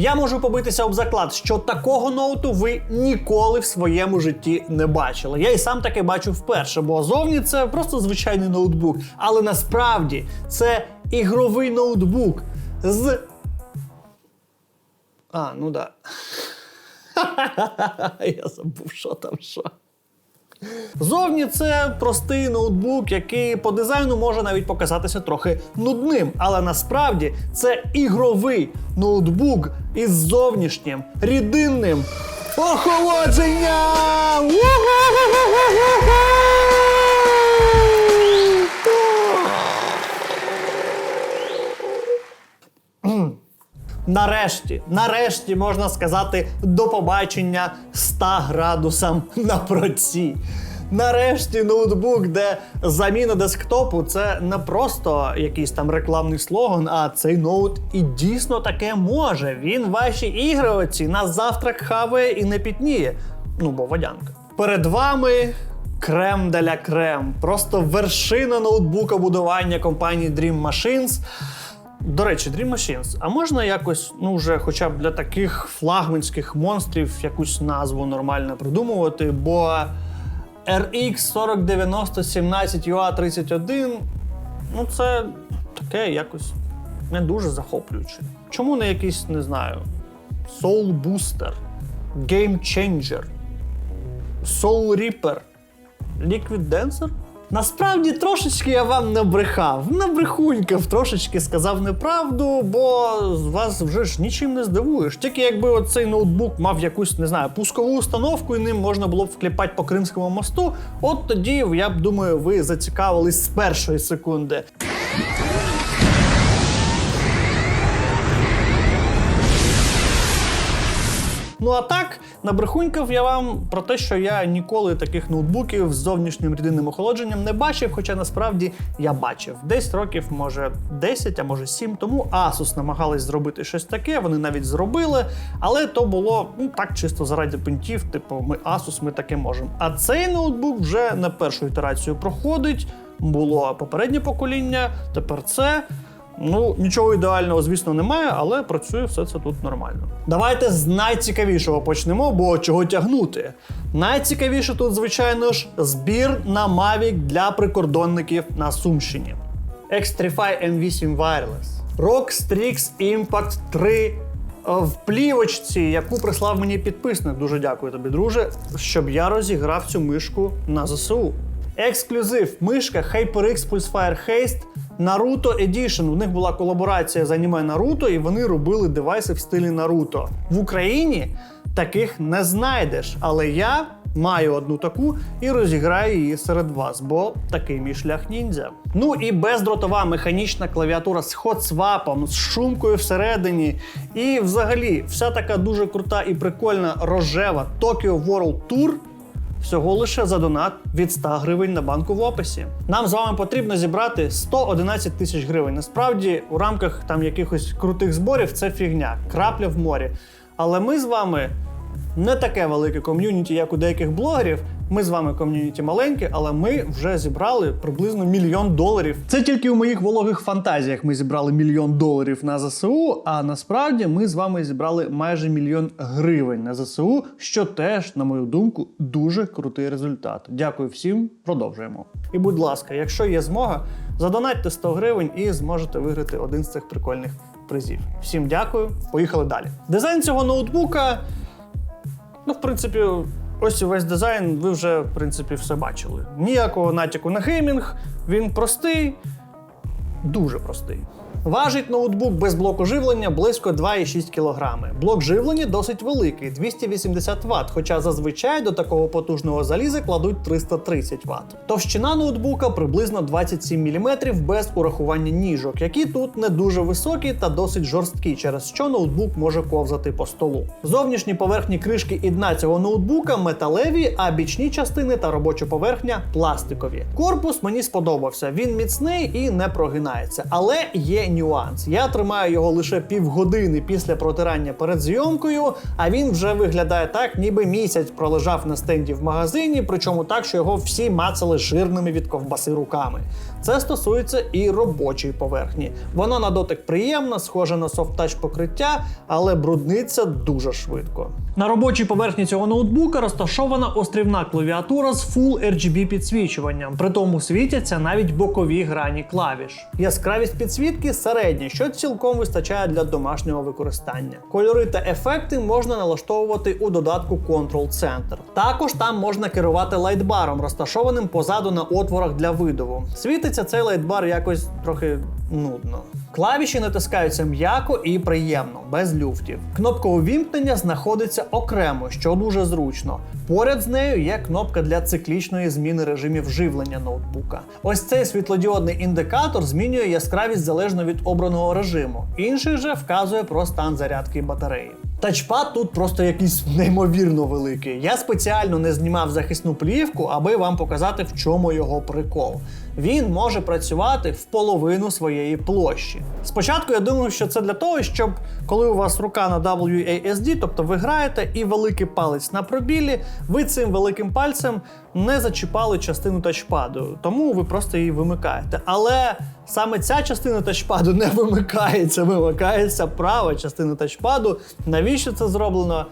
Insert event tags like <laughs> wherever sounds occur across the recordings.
Я можу побитися об заклад, що такого ноуту ви ніколи в своєму житті не бачили. Я і сам таке бачу вперше, бо зовні це просто звичайний ноутбук. Але насправді це ігровий ноутбук з. А, ну да. <laughs> Я забув, що там що. Зовні це простий ноутбук, який по дизайну може навіть показатися трохи нудним, але насправді це ігровий ноутбук із зовнішнім рідинним охолодженням! Нарешті, нарешті можна сказати до побачення 100 градусам <laughs> на проці. Нарешті ноутбук, де заміна десктопу це не просто якийсь там рекламний слоган, а цей ноут і дійсно таке може. Він ваші ігри оці на завтрак хаває і не пітніє. Ну, бо водянка. Перед вами крем деля крем. Просто вершина ноутбука будування компанії Dream Machines. До речі, Dream Machines, а можна якось, ну вже хоча б для таких флагманських монстрів якусь назву нормально придумувати, бо RX 4090 17 UA 31, ну це таке якось не дуже захоплююче. Чому не якийсь, не знаю, Soul Booster, Game Changer, Soul Reaper, Liquid Dancer? Насправді трошечки я вам набрехав, набрехунькав, трошечки сказав неправду, бо вас вже ж нічим не здивуєш. Тільки якби оцей ноутбук мав якусь, не знаю, пускову установку, і ним можна було б вкліпати по Кримському мосту, от тоді я б думаю, ви зацікавились з першої секунди. Ну а так, набрехунькав я вам про те, що я ніколи таких ноутбуків з зовнішнім рідинним охолодженням не бачив, хоча насправді я бачив. Десь років, може 10, а може 7 тому Asus намагались зробити щось таке, вони навіть зробили, але то було ну так чисто заради пентів, типу, ми Asus, ми таке можемо. А цей ноутбук вже на першу ітерацію проходить. Було попереднє покоління, тепер це. Ну, нічого ідеального, звісно, немає, але працює все це тут нормально. Давайте з найцікавішого почнемо, бо чого тягнути. Найцікавіше тут, звичайно ж, збір на Mavic для прикордонників на Сумщині. X35 M8 Wireless, ROG Strix Impact 3 е, в плівочці, яку прислав мені підписник. Дуже дякую тобі, друже, щоб я розіграв цю мишку на ЗСУ. Ексклюзив мишка HyperX Pulsefire Haste Naruto Edition. У них була колаборація з аніме Наруто, і вони робили девайси в стилі Наруто. В Україні таких не знайдеш, але я маю одну таку і розіграю її серед вас, бо такий мій шлях ніндзя. Ну і бездротова механічна клавіатура з хотсвапом, з шумкою всередині. І взагалі вся така дуже крута і прикольна рожева Tokyo World Tour Всього лише за донат від 100 гривень на банку в описі. Нам з вами потрібно зібрати 111 тисяч гривень. Насправді, у рамках там якихось крутих зборів це фігня, крапля в морі. Але ми з вами не таке велике ком'юніті, як у деяких блогерів. Ми з вами ком'юніті маленьке, але ми вже зібрали приблизно мільйон доларів. Це тільки у моїх вологих фантазіях ми зібрали мільйон доларів на ЗСУ. А насправді ми з вами зібрали майже мільйон гривень на ЗСУ, що теж, на мою думку, дуже крутий результат. Дякую всім, продовжуємо. І будь ласка, якщо є змога, задонатьте 100 гривень і зможете виграти один з цих прикольних призів. Всім дякую, поїхали далі. Дизайн цього ноутбука. Ну, в принципі, ось увесь дизайн, ви вже, в принципі, все бачили. Ніякого натяку на геймінг, він простий, дуже простий. Важить ноутбук без блоку живлення близько 2,6 кг. Блок живлення досить великий 280 Вт, хоча зазвичай до такого потужного заліза кладуть 330 Вт. Товщина ноутбука приблизно 27 мм без урахування ніжок, які тут не дуже високі та досить жорсткі, через що ноутбук може ковзати по столу. Зовнішні поверхні кришки і дна цього ноутбука металеві, а бічні частини та робоча поверхня пластикові. Корпус мені сподобався. Він міцний і не прогинається, але є нюанс. Я тримаю його лише півгодини після протирання перед зйомкою, а він вже виглядає так, ніби місяць пролежав на стенді в магазині, причому так, що його всі мацали жирними від ковбаси руками. Це стосується і робочої поверхні. Вона на дотик приємна, схожа на софт-тач покриття, але брудниться дуже швидко. На робочій поверхні цього ноутбука розташована острівна клавіатура з Full RGB підсвічуванням. При тому світяться навіть бокові грані клавіш. Яскравість підсвітки середня, що цілком вистачає для домашнього використання. Кольори та ефекти можна налаштовувати у додатку Control Center. Також там можна керувати лайтбаром, розташованим позаду на отворах для видову. Світиться цей лайтбар якось трохи нудно. Клавіші натискаються м'яко і приємно, без люфтів. Кнопка увімкнення знаходиться окремо, що дуже зручно. Поряд з нею є кнопка для циклічної зміни режимів живлення ноутбука. Ось цей світлодіодний індикатор змінює яскравість залежно від обраного режиму. Інший же вказує про стан зарядки батареї. Тачпад тут просто якийсь неймовірно великий. Я спеціально не знімав захисну плівку, аби вам показати, в чому його прикол. Він може працювати в половину своєї площі. Спочатку я думав, що це для того, щоб коли у вас рука на WASD, тобто ви граєте і великий палець на пробілі, ви цим великим пальцем не зачіпали частину тачпаду, тому ви просто її вимикаєте. Але саме ця частина тачпаду не вимикається, вимикається права частина тачпаду. Навіщо це зроблено?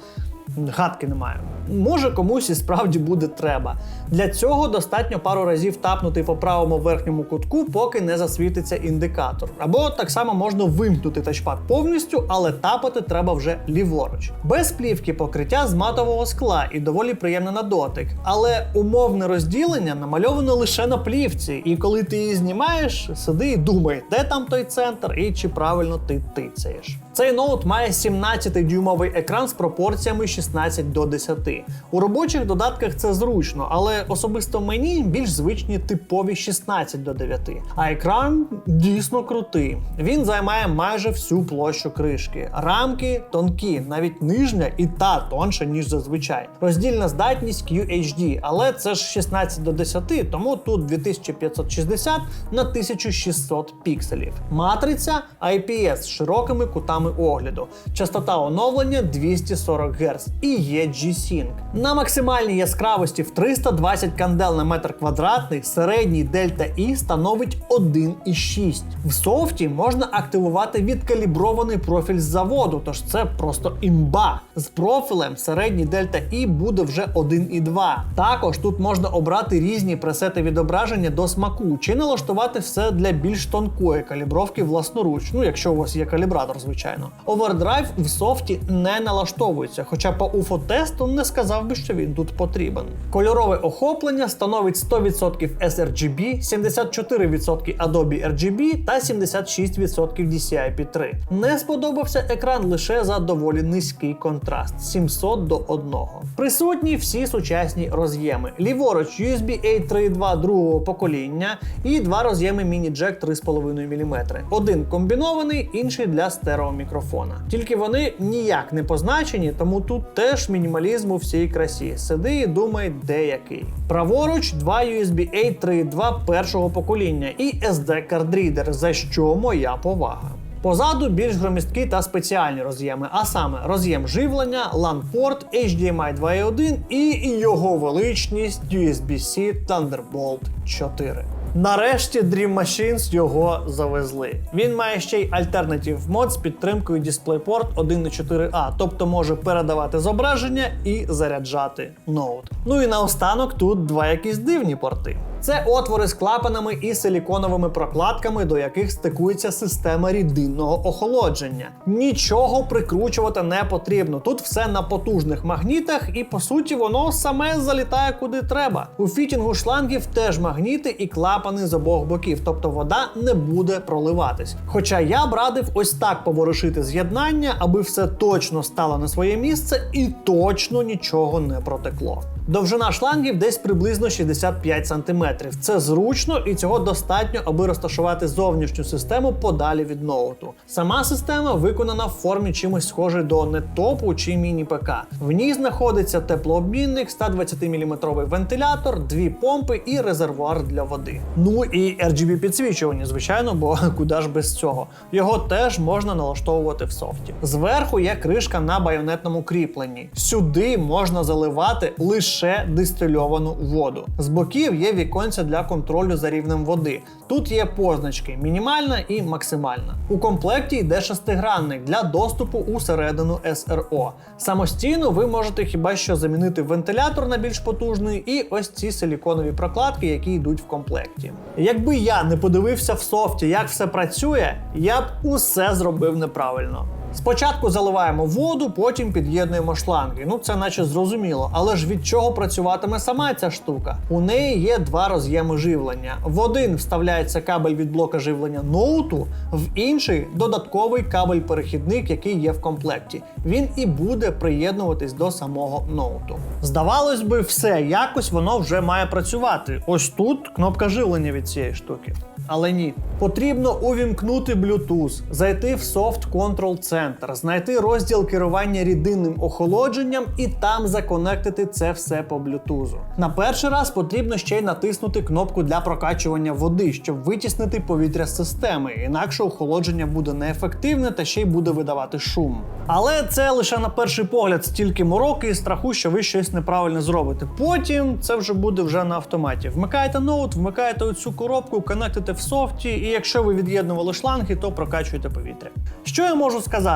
Гадки немає. Може комусь і справді буде треба. Для цього достатньо пару разів тапнути по правому верхньому кутку, поки не засвітиться індикатор. Або так само можна вимкнути тачпад повністю, але тапати треба вже ліворуч. Без плівки покриття з матового скла і доволі приємне на дотик. Але умовне розділення намальовано лише на плівці, і коли ти її знімаєш, сиди і думай, де там той центр і чи правильно ти тицяєш. Цей ноут має 17-дюймовий екран з пропорціями 16 до 10. У робочих додатках це зручно, але особисто мені більш звичні типові 16 до 9. А екран дійсно крутий. Він займає майже всю площу кришки. Рамки тонкі, навіть нижня і та тонша, ніж зазвичай. Роздільна здатність QHD, але це ж 16 до 10, тому тут 2560 на 1600 пікселів. Матриця IPS з широкими кутами огляду. Частота оновлення 240 Гц і є G-Sync. На максимальній яскравості в 320 кандел на метр квадратний середній Дельта І становить 1,6. В софті можна активувати відкалібрований профіль з заводу, тож це просто імба. З профілем середній Дельта І буде вже 1,2. Також тут можна обрати різні пресети відображення до смаку, чи налаштувати все для більш тонкої калібровки власноруч, ну якщо у вас є калібратор, звичайно. Овердрайв в софті не налаштовується, хоча по UFO-тесту не сказав би, що він тут потрібен. Кольорове охоплення становить 100% sRGB, 74% Adobe RGB та 76% DCI-P3. Не сподобався екран лише за доволі низький контраст 700 до 1. Присутні всі сучасні роз'єми. Ліворуч USB A 3.2 другого покоління і два роз'єми міні-джек 3,5 мм. Один комбінований, інший для стереомікрофона. Тільки вони ніяк не позначені, тому тут теж мінімалізм у всій красі. Сиди і думай, де який. Праворуч два USB A 3.2 першого покоління і SD кардрідер, за що моя повага. Позаду більш громісткі та спеціальні роз'єми, а саме роз'єм живлення, LAN-порт, HDMI 2.1 і його величність USB-C Thunderbolt 4. Нарешті Dream Machines його завезли. Він має ще й Alternative мод з підтримкою DisplayPort 1.4a, тобто може передавати зображення і заряджати ноут. Ну і наостанок тут два якісь дивні порти. Це отвори з клапанами і силіконовими прокладками, до яких стикується система рідинного охолодження. Нічого прикручувати не потрібно. Тут все на потужних магнітах, і по суті воно саме залітає куди треба. У фітінгу шлангів теж магніти і клапани з обох боків, тобто вода не буде проливатись. Хоча я б радив ось так поворушити з'єднання, аби все точно стало на своє місце і точно нічого не протекло. Довжина шлангів десь приблизно 65 см. Це зручно і цього достатньо, аби розташувати зовнішню систему подалі від ноуту. Сама система виконана в формі чимось схожий до неттопу чи міні-ПК. В ній знаходиться теплообмінник, 120-мм вентилятор, дві помпи і резервуар для води. Ну і RGB підсвічування, звичайно, бо <laughs> куди ж без цього. Його теж можна налаштовувати в софті. Зверху є кришка на байонетному кріпленні. Сюди можна заливати лише дистильовану воду. З боків є віконця для контролю за рівнем води. Тут є позначки мінімальна і максимальна. У комплекті йде шестигранник для доступу у середину СРО. Самостійно ви можете хіба що замінити вентилятор на більш потужний і ось ці силіконові прокладки, які йдуть в комплекті. Якби я не подивився в софті, як все працює, я б усе зробив неправильно. Спочатку заливаємо воду, потім під'єднуємо шланги. Ну це наче зрозуміло. Але ж від чого працюватиме сама ця штука? У неї є два роз'єми живлення. В один вставляється кабель від блока живлення ноуту, в інший додатковий кабель-перехідник, який є в комплекті. Він і буде приєднуватись до самого ноуту. Здавалось би, все, якось воно вже має працювати. Ось тут кнопка живлення від цієї штуки. Але ні, потрібно увімкнути Bluetooth, зайти в Soft Control Center, знайти розділ керування рідинним охолодженням і там законектити це все по Bluetooth. На перший раз потрібно ще й натиснути кнопку для прокачування води, щоб витіснити повітря з системи, інакше охолодження буде неефективне та ще й буде видавати шум. Але це лише на перший погляд стільки мороки і страху, що ви щось неправильно зробите. Потім це вже буде вже на автоматі. Вмикаєте ноут, вмикаєте оцю коробку, конектите в софті, і якщо ви від'єднували шланги, то прокачуєте повітря. Що я можу сказати?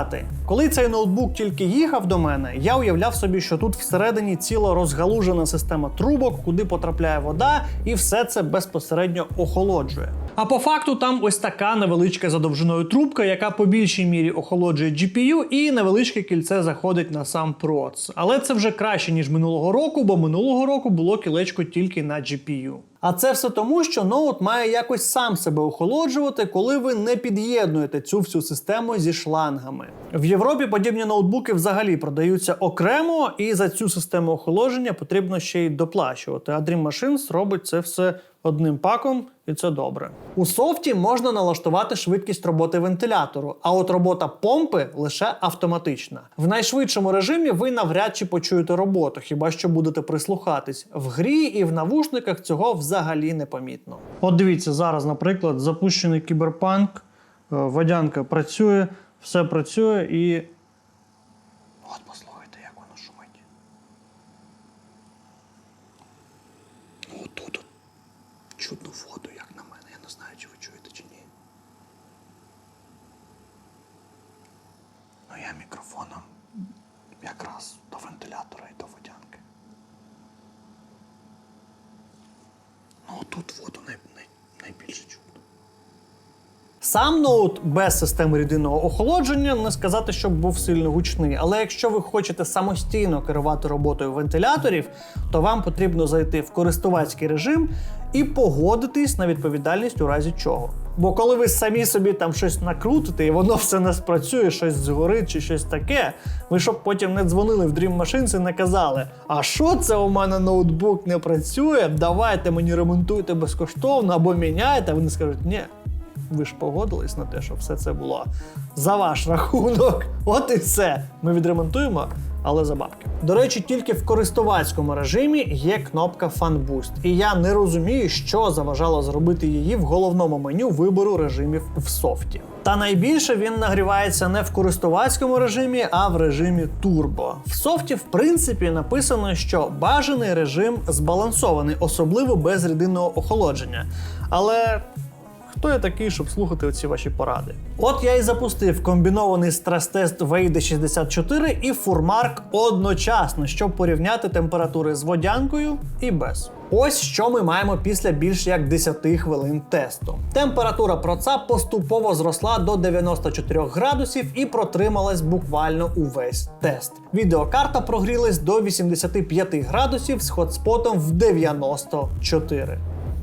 Коли цей ноутбук тільки їхав до мене, я уявляв собі, що тут всередині ціла розгалужена система трубок, куди потрапляє вода, і все це безпосередньо охолоджує. А по факту там ось така невеличка за довжиною трубка, яка по більшій мірі охолоджує GPU, і невеличке кільце заходить на сам проц. Але це вже краще ніж минулого року, бо минулого року було кілечко тільки на GPU. А це все тому, що ноут має якось сам себе охолоджувати, коли ви не під'єднуєте цю всю систему зі шлангами. В Європі подібні ноутбуки взагалі продаються окремо, і за цю систему охолодження потрібно ще й доплачувати. А Dream Machines робить це все одним паком, і це добре. У софті можна налаштувати швидкість роботи вентилятору, а от робота помпи лише автоматична. В найшвидшому режимі ви навряд чи почуєте роботу, хіба що будете прислухатись. В грі і в навушниках цього взагалі не помітно. От дивіться, зараз, наприклад, запущений кіберпанк, е, водянка працює, все працює і. От послухайте, як воно шумить. Ну, тут чудну воду, як на мене. Я не знаю, чи ви чуєте чи ні. Ну, я мікрофоном якраз до вентилятора і до водянки. Ну, тут воду най, най, найбільше чутно. Сам ноут без системи рідинного охолодження не сказати, щоб був сильно гучний. Але якщо ви хочете самостійно керувати роботою вентиляторів, то вам потрібно зайти в користувацький режим і погодитись на відповідальність у разі чого. Бо коли ви самі собі там щось накрутите, і воно все не спрацює, щось згорить чи щось таке, ви щоб потім не дзвонили в Dream Machines і не казали: А що це у мене ноутбук не працює? Давайте мені ремонтуйте безкоштовно або міняйте. Вони скажуть, ні. Ви ж погодились на те, що все це було за ваш рахунок. <laughs> От і все. Ми відремонтуємо, але за бабки. До речі, тільки в користувацькому режимі є кнопка Fan Boost. І я не розумію, що заважало зробити її в головному меню вибору режимів в софті. Та найбільше він нагрівається не в користувацькому режимі, а в режимі турбо. В софті, в принципі, написано, що бажаний режим збалансований, особливо без рідинного охолодження. Але Хто я такий, щоб слухати оці ваші поради? От я і запустив комбінований стрес-тест VID 64 і Фурмарк одночасно, щоб порівняти температури з водянкою і без. Ось що ми маємо після більш як 10 хвилин тесту. Температура проца поступово зросла до 94 градусів і протрималась буквально увесь тест. Відеокарта прогрілась до 85 градусів з хотспотом в 94.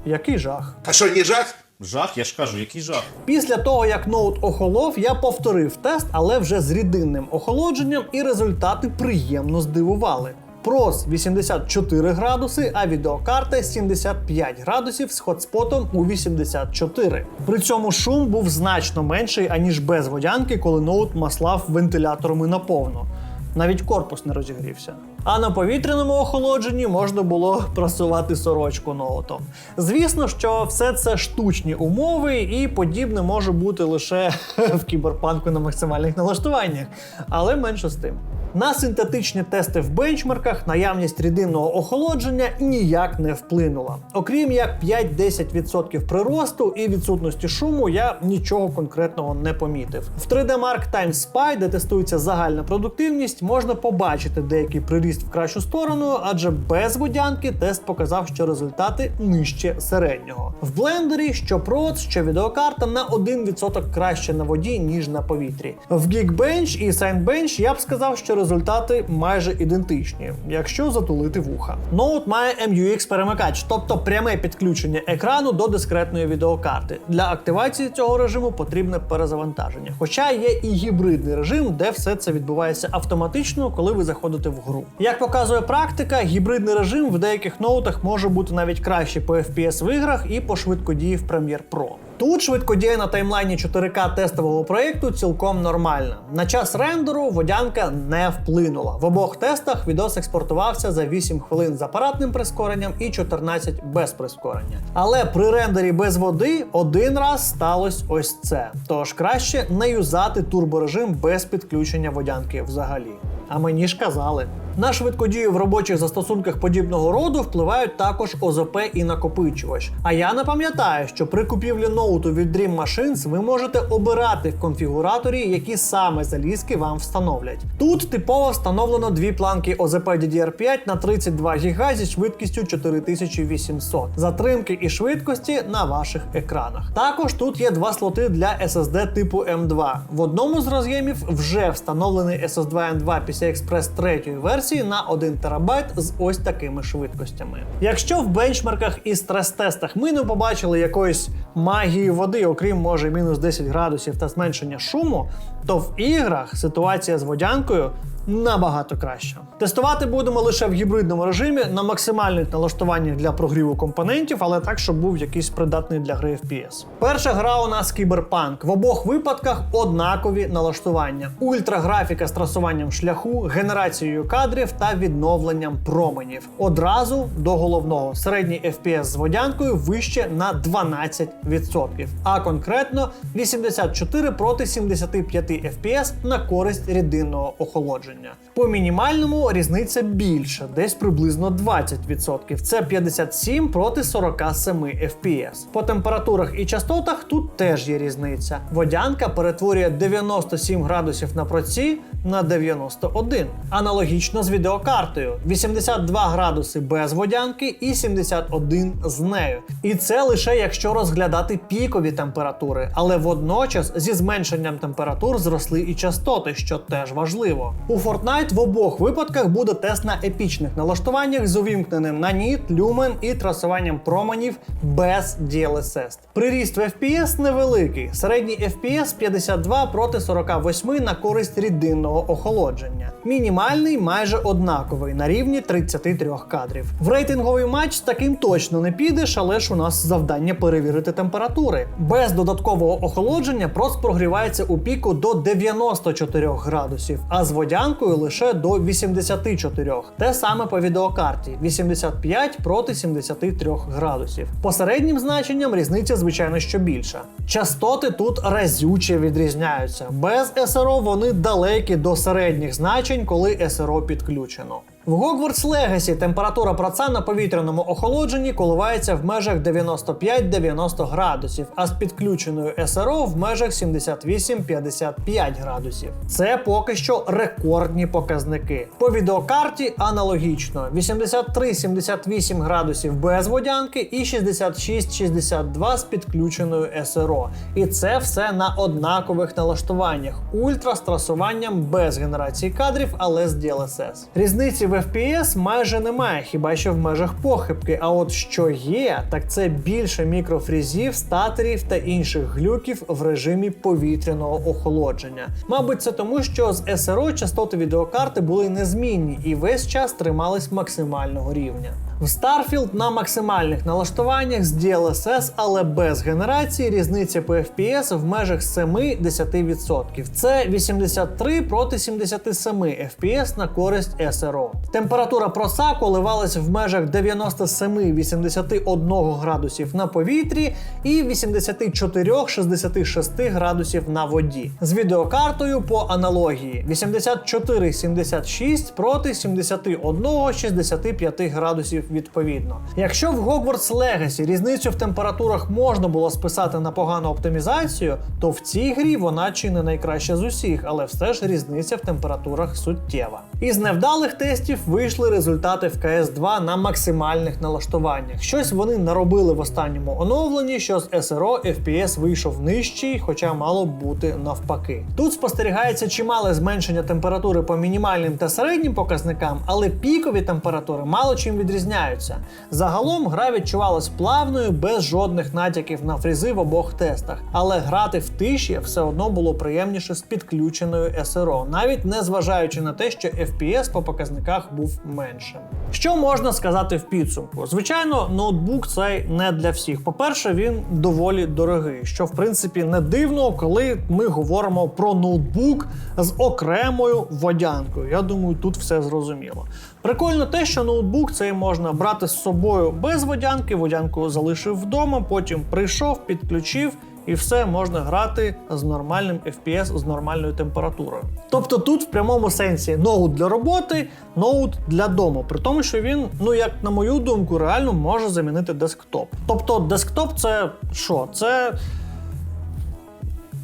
Який жах. А що, не жах? Жах, я ж кажу, який жах. Після того, як ноут охолов, я повторив тест, але вже з рідинним охолодженням, і результати приємно здивували. прос 84 градуси, а відеокарта 75 градусів з хотспотом у 84. При цьому шум був значно менший, аніж без водянки, коли ноут маслав вентиляторами наповно. Навіть корпус не розігрівся. А на повітряному охолодженні можна було просувати сорочку ноутом. Звісно, що все це штучні умови, і подібне може бути лише <laughs> в кіберпанку на максимальних налаштуваннях, але менше з тим. На синтетичні тести в бенчмарках наявність рідинного охолодження ніяк не вплинула. Окрім як 5-10% приросту і відсутності шуму, я нічого конкретного не помітив. В 3D Mark Time Spy, де тестується загальна продуктивність, можна побачити деякий приріст в кращу сторону, адже без водянки тест показав, що результати нижче середнього. В блендері що проц, що відеокарта на 1% краще на воді, ніж на повітрі. В Geekbench і Signbench я б сказав, що результати майже ідентичні, якщо затулити вуха. Ноут має MUX перемикач, тобто пряме підключення екрану до дискретної відеокарти. Для активації цього режиму потрібне перезавантаження. Хоча є і гібридний режим, де все це відбувається автоматично, коли ви заходите в гру. Як показує практика, гібридний режим в деяких ноутах може бути навіть краще по FPS в іграх і по швидкодії в Premiere Pro. Тут швидкодія на таймлайні 4К тестового проєкту цілком нормальна. На час рендеру водянка не вплинула. В обох тестах відос експортувався за 8 хвилин з апаратним прискоренням і 14 без прискорення. Але при рендері без води один раз сталося ось це. Тож краще не юзати турборежим без підключення водянки взагалі. А мені ж казали. На швидкодію в робочих застосунках подібного роду впливають також ОЗП і накопичувач. А я не пам'ятаю, що при купівлі ноуту від Dream Machines ви можете обирати в конфігураторі, які саме залізки вам встановлять. Тут типово встановлено дві планки ОЗП DDR5 на 32 ГБ зі швидкістю 4800, затримки і швидкості на ваших екранах. Також тут є два слоти для SSD типу M2. В одному з роз'ємів вже встановлений SSD M2 PCI Express 3 версії на 1 ТБ з ось такими швидкостями. Якщо в бенчмарках і стрес-тестах ми не побачили якоїсь магії води, окрім може мінус 10 градусів та зменшення шуму, то в іграх ситуація з водянкою набагато краща. Тестувати будемо лише в гібридному режимі на максимальних налаштуваннях для прогріву компонентів, але так, щоб був якийсь придатний для гри FPS. Перша гра у нас кіберпанк. В обох випадках однакові налаштування: ультраграфіка з трасуванням шляху, генерацією кадрів та відновленням променів. Одразу до головного середній FPS з водянкою вище на 12%, а конкретно 84 проти 75 FPS на користь рідинного охолодження. По мінімальному різниця більша, десь приблизно 20%. Це 57 проти 47 FPS. По температурах і частотах тут теж є різниця. Водянка перетворює 97 градусів на проці на 91. Аналогічно з відеокартою: 82 градуси без водянки і 71 з нею. І це лише якщо розглядати пікові температури, але водночас зі зменшенням температур зросли і частоти, що теж важливо. У Fortnite в обох випадках буде тест на епічних налаштуваннях з увімкненим на ніт, люмен і трасуванням променів без DLSS. Приріст в FPS невеликий. Середній FPS 52 проти 48 на користь рідинного охолодження. Мінімальний майже однаковий на рівні 33 кадрів. В рейтинговий матч з таким точно не підеш, але ж у нас завдання перевірити температури. Без додаткового охолодження просто прогрівається у піку до 94 градусів, а з водянкою лише до 84. Те саме по відеокарті 85 проти 73 градусів. По середнім значенням різниця, звичайно, що більша. Частоти тут разюче відрізняються. Без СРО вони далекі до середніх значень, коли СРО підключено. В Hogwarts Legacy температура праца на повітряному охолодженні коливається в межах 95-90 градусів, а з підключеною СРО в межах 78-55 градусів. Це поки що рекордні показники. По відеокарті аналогічно: 83-78 градусів без водянки і 66-62 з підключеною СРО. І це все на однакових налаштуваннях: ультра з трасуванням без генерації кадрів, але з DLSS. Різниці в FPS майже немає, хіба що в межах похибки. А от що є, так це більше мікрофрізів, статорів та інших глюків в режимі повітряного охолодження. Мабуть, це тому, що з СРО частоти відеокарти були незмінні і весь час тримались максимального рівня. В Starfield на максимальних налаштуваннях з DLSS, але без генерації різниця по FPS в межах 7-10%. Це 83 проти 77 FPS на користь SRO. Температура проса коливалась в межах 97-81 градусів на повітрі і 84-66 градусів на воді. З відеокартою по аналогії 84-76 проти 71-65 градусів відповідно. Якщо в Hogwarts Legacy різницю в температурах можна було списати на погану оптимізацію, то в цій грі вона чи не найкраща з усіх, але все ж різниця в температурах суттєва. Із невдалих тестів вийшли результати в cs 2 на максимальних налаштуваннях. Щось вони наробили в останньому оновленні, що з SRO FPS вийшов нижчий, хоча мало б бути навпаки. Тут спостерігається чимале зменшення температури по мінімальним та середнім показникам, але пікові температури мало чим відрізняються. Загалом гра відчувалась плавною, без жодних натяків на фрізи в обох тестах. Але грати в тиші все одно було приємніше з підключеною SRO, навіть не зважаючи на те, що FPS по показниках був меншим. Що можна сказати в підсумку? Звичайно, ноутбук цей не для всіх. По-перше, він доволі дорогий, що в принципі не дивно, коли ми говоримо про ноутбук з окремою водянкою. Я думаю, тут все зрозуміло. Прикольно те, що ноутбук цей можна брати з собою без водянки, водянку залишив вдома, потім прийшов, підключив. І все можна грати з нормальним FPS, з нормальною температурою. Тобто тут в прямому сенсі ноут для роботи, ноут для дому, при тому, що він, ну як на мою думку, реально може замінити десктоп. Тобто, десктоп це що? Це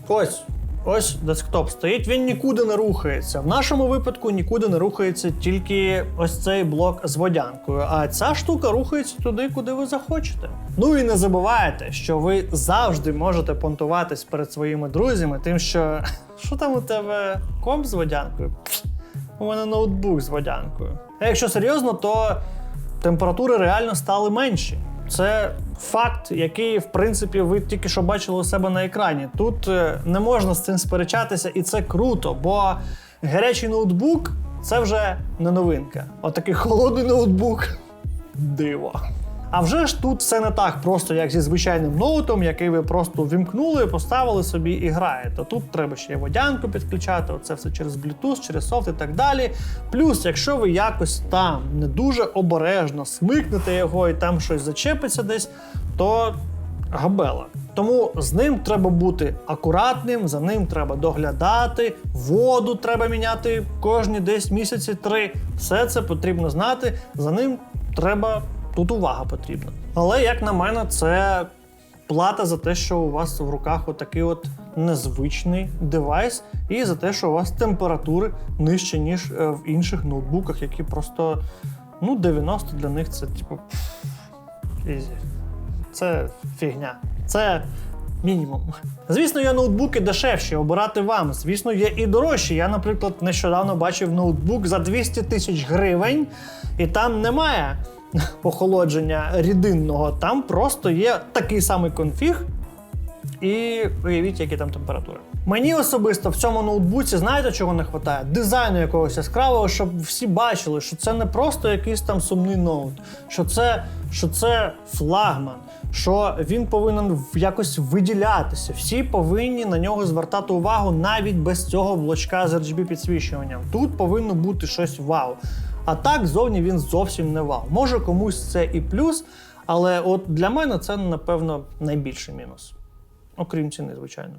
ось. Ось десктоп стоїть, він нікуди не рухається. В нашому випадку нікуди не рухається тільки ось цей блок з водянкою. А ця штука рухається туди, куди ви захочете. Ну і не забувайте, що ви завжди можете понтуватись перед своїми друзями, тим, що <laughs> що там у тебе комп з водянкою? У мене ноутбук з водянкою. А якщо серйозно, то температури реально стали менші. Це факт, який, в принципі, ви тільки що бачили у себе на екрані. Тут е, не можна з цим сперечатися, і це круто, бо гарячий ноутбук це вже не новинка. Отакий холодний ноутбук диво. А вже ж тут все не так просто, як зі звичайним ноутом, який ви просто вімкнули, поставили собі і граєте. Тут треба ще водянку підключати, оце все через Bluetooth, через софт і так далі. Плюс, якщо ви якось там не дуже обережно смикнете його і там щось зачепиться десь, то габела. Тому з ним треба бути акуратним, за ним треба доглядати, воду треба міняти кожні десь місяці три. Все це потрібно знати. За ним треба тут увага потрібна. Але як на мене, це плата за те, що у вас в руках отакий от незвичний девайс, і за те, що у вас температури нижче, ніж е, в інших ноутбуках, які просто ну 90 для них це типу ізі. Це фігня. Це мінімум. Звісно, є ноутбуки дешевші, обирати вам. Звісно, є і дорожчі. Я, наприклад, нещодавно бачив ноутбук за 200 тисяч гривень, і там немає охолодження рідинного. Там просто є такий самий конфіг, і уявіть, які там температури. Мені особисто в цьому ноутбуці, знаєте, чого не вистачає? Дизайну якогось яскравого, щоб всі бачили, що це не просто якийсь там сумний ноут, що це, що це флагман, що він повинен якось виділятися. Всі повинні на нього звертати увагу навіть без цього блочка з RGB підсвічуванням. Тут повинно бути щось вау. А так зовні він зовсім не вау. Може комусь це і плюс, але от для мене це, напевно, найбільший мінус. Окрім ціни, звичайно.